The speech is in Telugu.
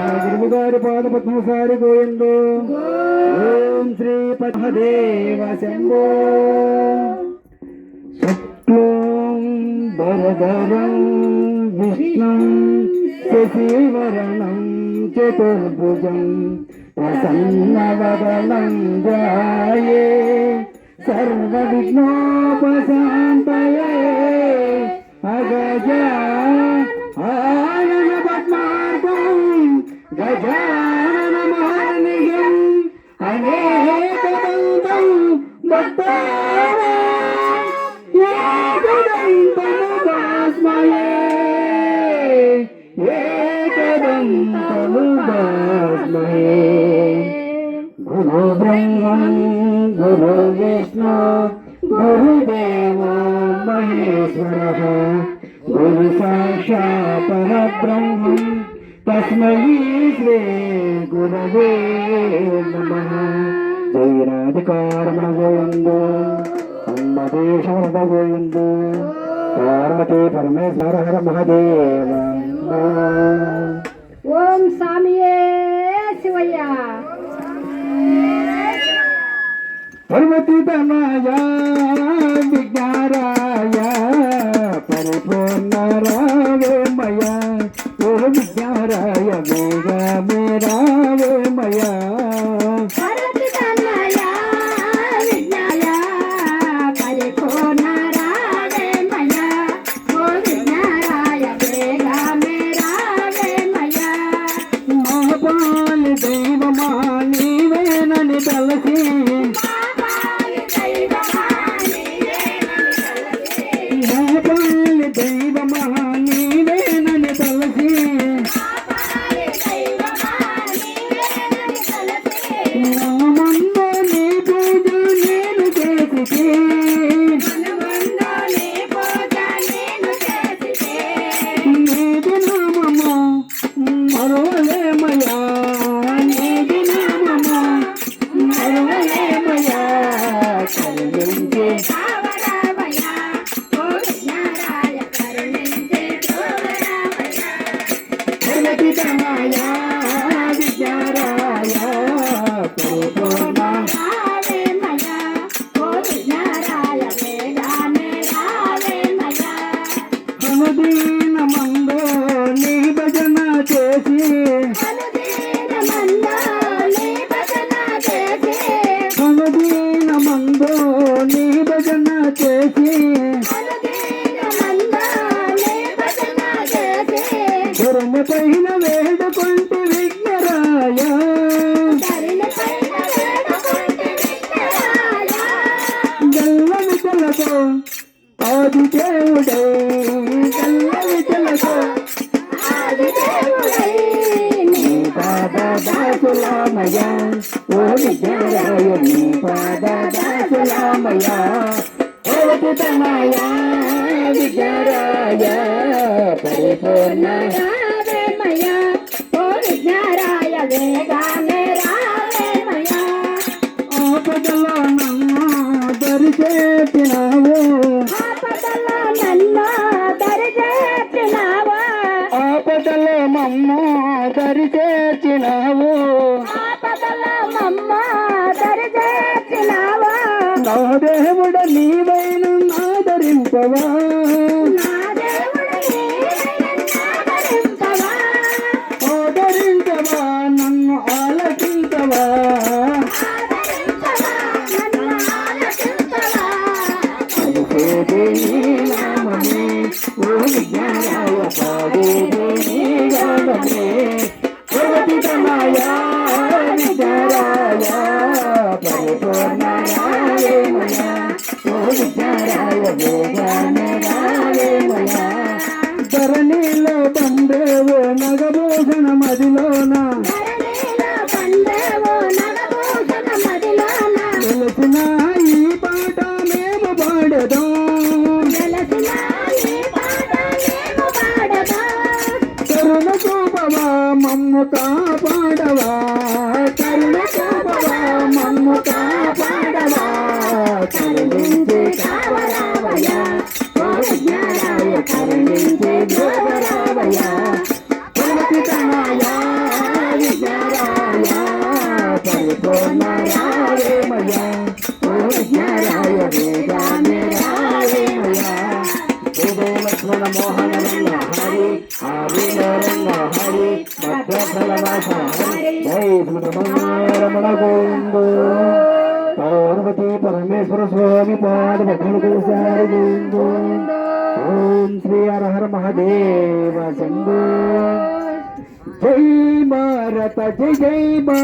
గురువుగారి పాదపద్మసారి పద్మసారి ఓం శ్రీ పద్మదేవ శంభో శుక్లం వరదరం విష్ణం శశివరణం చతుర్భుజం ప్రసన్నవదనం ధ్యాయే సర్వవిఘ్నోపశాంతయే. అగజా గజానన మహర్నిగం అనేకదంతం భక్తారా ఏకదంతముపాస్మయే ఏకదంతముపాస్మయే గురు బ్రహ్మం గురు విష్ణు గురుదేవో మహేశ్వర గురు సాక్షాత్ పరబ్రహ్మం తస్మై శ్రీ గురవే నమ. జైరాధికారమణ గోవిందో. అమ్మదేశవరద గోవిందో. పార్వతీ పరమేశ్వర హర మహదేవ. जान दूँ పైన వేడుకుంటే విఘ్నరాయ. గల్ల విచలతో ఆది దేవుడే గల్ల విచలతో నీ ఓ విద్యారాయ నీ పాద దాసులామయ ఓటి తనయ విద్యారాయ పరిపూర్ణ ఆపదలో నన్ను దరిచేసినావు ఆపదలో మమ్మ దరిచేసినావు నా దేవుడ నీవైన ఆదరింపవా ధరణిలో తండ్రేవో నగభూషణ మదిలోనా మమ్ము కాపాడవా పార్వతి పరమేశ్వర స్వామి పాద భక్తులకు సారి ఓం శ్రీ హర మహాదేవ శంభో జై భారత జై జై